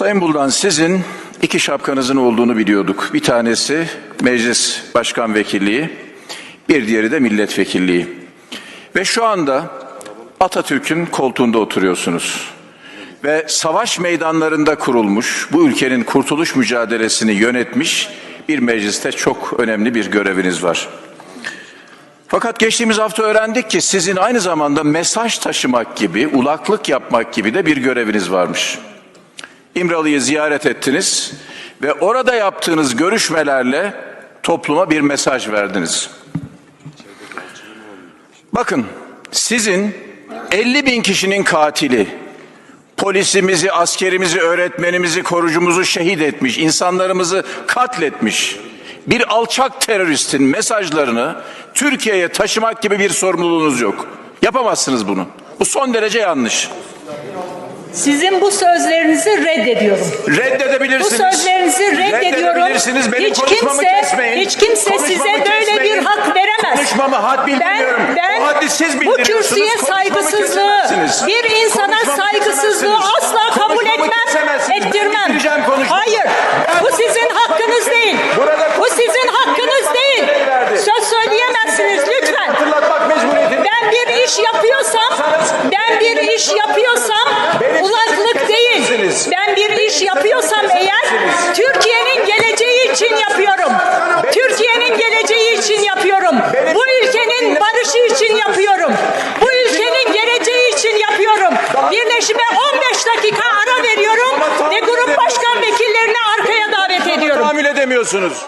Sayın Buldan sizin iki şapkanızın olduğunu biliyorduk. Bir tanesi meclis başkan vekilliği, bir diğeri de milletvekilliği. Ve şu anda Atatürk'ün koltuğunda oturuyorsunuz. Ve savaş meydanlarında kurulmuş, bu ülkenin kurtuluş mücadelesini yönetmiş bir mecliste çok önemli bir göreviniz var. Fakat geçtiğimiz hafta öğrendik ki sizin aynı zamanda mesaj taşımak gibi, ulaklık yapmak gibi de bir göreviniz varmış. İmralı'yı ziyaret ettiniz ve orada yaptığınız görüşmelerle topluma bir mesaj verdiniz. Bakın sizin 50 bin kişinin katili, polisimizi, askerimizi, öğretmenimizi, korucumuzu şehit etmiş, insanlarımızı katletmiş bir alçak teröristin mesajlarını Türkiye'ye taşımak gibi bir sorumluluğunuz yok. Yapamazsınız bunu. Bu son derece yanlış. Sizin bu sözlerinizi reddediyorum. Bu Reddedebilirsiniz. sözlerinizi reddediyorum. Reddedebilirsiniz. Benim hiç konuşmamı kimse, kesmeyin. hiç kimse Konuşmamı size böyle kesmeyin. bir hak veremez. Konuşmamı had bildiriyorum. Ben, ben o haddi siz bu bildiriyorsunuz. kürsüye Konuşmamı saygısızlığı, bir insana saygısızlığı kesemezsiniz. asla kabul Konuşmamı etmem, kesemezsiniz. Ben ettirmem. bitireceğim konuşmamı. Hayır, Ben bu bunu sizin konuşmamı hakkınız bitireyim. değil. Burada Bu sizin konuşmamı hakkınız bitireyim. değil. Beni verdi. Söz söyleyemezsiniz lütfen. Hatırlatmak mecburiyetinde. Ben bir iş yapıyorsam, ben bir iş yapıyorsam Benim ulaklık sözümü değil. kesemezsiniz. Ben bir iş yapıyorsam eğer Türkiye'nin geleceği için yapıyorum. Türkiye'nin geleceği için yapıyorum. Bu ülkenin barışı için yapıyorum. Bu ülkenin geleceği için yapıyorum. Birleşime 15 dakika ara veriyorum ve grup başkan vekillerini arkaya davet ediyorum. Tahammül edemiyorsunuz.